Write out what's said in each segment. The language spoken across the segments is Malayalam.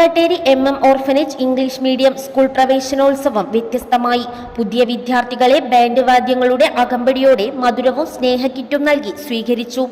Kakkattery M M orphanage English medium school പ്രവേശനോത്സവം വ്യത്യസ്തമായി. പുതിയ വിദ്യാർത്ഥികളെ ബാൻഡ് വാദ്യങ്ങളുടെ അകമ്പടിയോടെ മധുരവും സ്നേഹക്കിറ്റും നൽകി സ്വീകരിച്ചു.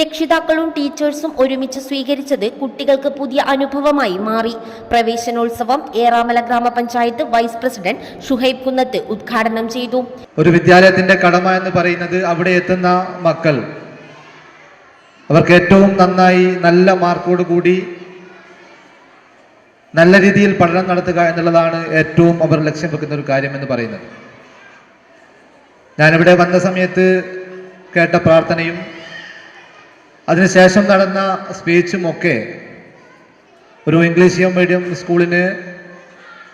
രക്ഷിതാക്കളും ടീച്ചേഴ്സും ഒരുമിച്ച് സ്വീകരിച്ചത് കുട്ടികൾക്ക് പുതിയ അനുഭവമായി മാറി. പ്രവേശനോത്സവം ഏറാമല ഗ്രാമപഞ്ചായത്ത് വൈസ് പ്രസിഡന്റ് ഷുഹൈബ് കുന്നത്ത് ഉദ്ഘാടനം ചെയ്തു. ഒരു വിദ്യാലയത്തിന്റെ കടമ എന്ന് പറയുന്നത് അവിടെ എത്തുന്ന മക്കൾ. അവർക്ക് ഏറ്റവും നന്നായി നല്ല മാർക്കോട് കൂടി നല്ല രീതിയിൽ പഠനം നടത്തുക എന്നുള്ളതാണ് ഏറ്റവും അവർ ലക്ഷ്യം വെക്കുന്ന ഒരു കാര്യം എന്ന് പറയുന്നത്. ഞാനിവിടെ വന്ന സമയത്ത് കേട്ട പ്രാർത്ഥനയും അതിനുശേഷം നടന്ന സ്പീച്ചും ഒക്കെ ഒരു ഇംഗ്ലീഷ് മീഡിയം സ്കൂളിന്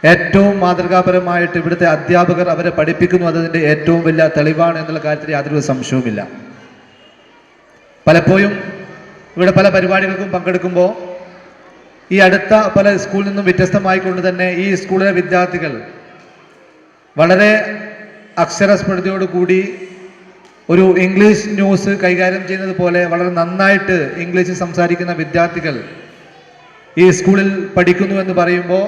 ഏറ്റവും മാതൃകാപരമായിട്ട് ഇവിടുത്തെ അധ്യാപകർ അവരെ പഠിപ്പിക്കുന്നു അതതിന്റെ ഏറ്റവും വലിയ തെളിവാണ് എന്നുള്ള കാര്യത്തിൽ യാതൊരു സംശയവുമില്ല. പലപ്പോഴും ഇവിടെ പല പരിപാടികൾക്കും പങ്കെടുക്കുമ്പോൾ ഈ അടുത്ത പല സ്കൂളിൽ നിന്നും വ്യത്യസ്തമായിക്കൊണ്ട് തന്നെ ഈ സ്കൂളിലെ വിദ്യാർത്ഥികൾ വളരെ അക്ഷരസ്മൃതിയോട് കൂടി ഒരു ഇംഗ്ലീഷ് ന്യൂസ് കൈകാര്യം ചെയ്യുന്നത് പോലെ വളരെ നന്നായിട്ട് ഇംഗ്ലീഷ് സംസാരിക്കുന്ന വിദ്യാർത്ഥികൾ ഈ സ്കൂളിൽ പഠിക്കുന്നു എന്ന് പറയുമ്പോൾ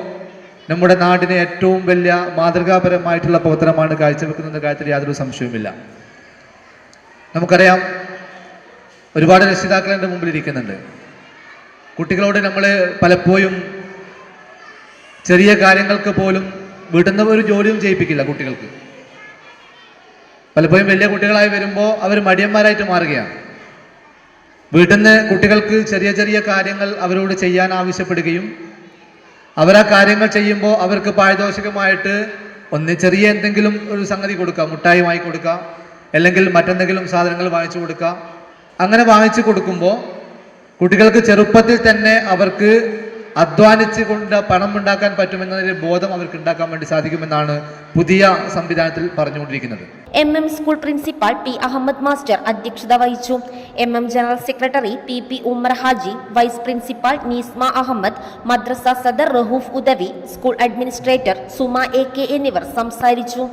നമ്മുടെ നാടിനെ ഏറ്റവും വലിയ മാതൃകാപരമായിട്ടുള്ള പ്രവർത്തനമാണ് കാഴ്ചവെക്കുന്ന കാര്യത്തിൽ യാതൊരു സംശയവുമില്ല. നമുക്കറിയാം ഒരുപാട് രക്ഷിതാക്കൾ എന്റെ മുമ്പിൽ ഇരിക്കുന്നുണ്ട്. കുട്ടികളോട് നമ്മൾ പലപ്പോഴും ചെറിയ കാര്യങ്ങൾക്ക് പോലും വിടുന്ന ഒരു ജോലിയും ചെയ്യിപ്പിക്കില്ല കുട്ടികൾക്ക്. പലപ്പോഴും വലിയ കുട്ടികളായി വരുമ്പോൾ അവർ മടിയന്മാരായിട്ട് മാറുകയാണ്. വീട്ടിൽ നിന്ന് കുട്ടികൾക്ക് ചെറിയ ചെറിയ കാര്യങ്ങൾ അവരോട് ചെയ്യാൻ ആവശ്യപ്പെടുകയും അവരാ കാര്യങ്ങൾ ചെയ്യുമ്പോൾ അവർക്ക് പാരിതോഷികമായിട്ട് ഒന്ന് ചെറിയ എന്തെങ്കിലും ഒരു സംഗതി കൊടുക്കുക മുട്ടായി വാങ്ങി കൊടുക്കാം അല്ലെങ്കിൽ മറ്റെന്തെങ്കിലും സാധനങ്ങൾ വാങ്ങിച്ചു കൊടുക്കുക അങ്ങനെ വാങ്ങിച്ചു കൊടുക്കുമ്പോൾ കുട്ടികൾക്ക് ചെറുപ്പത്തിൽ തന്നെ അവർക്ക് അധ്വാനിച്ച് കൊണ്ട് പണം ഉണ്ടാക്കാൻ പറ്റുമെന്നൊരു ബോധം അവർക്ക് ഉണ്ടാക്കാൻ വേണ്ടി സാധിക്കുമെന്നാണ് പുതിയ സംവിധാനത്തിൽ പറഞ്ഞുകൊണ്ടിരിക്കുന്നത്. M M school principal P Ahammed master അധ്യക്ഷത വഹിച്ചു. M M general secretary P P Ummer Haji vice principal Neesma Ahammed മദ്രസ സദർ Rahoof ഉദവി school administrator Suma A K എന്നിവർ സംസാരിച്ചു.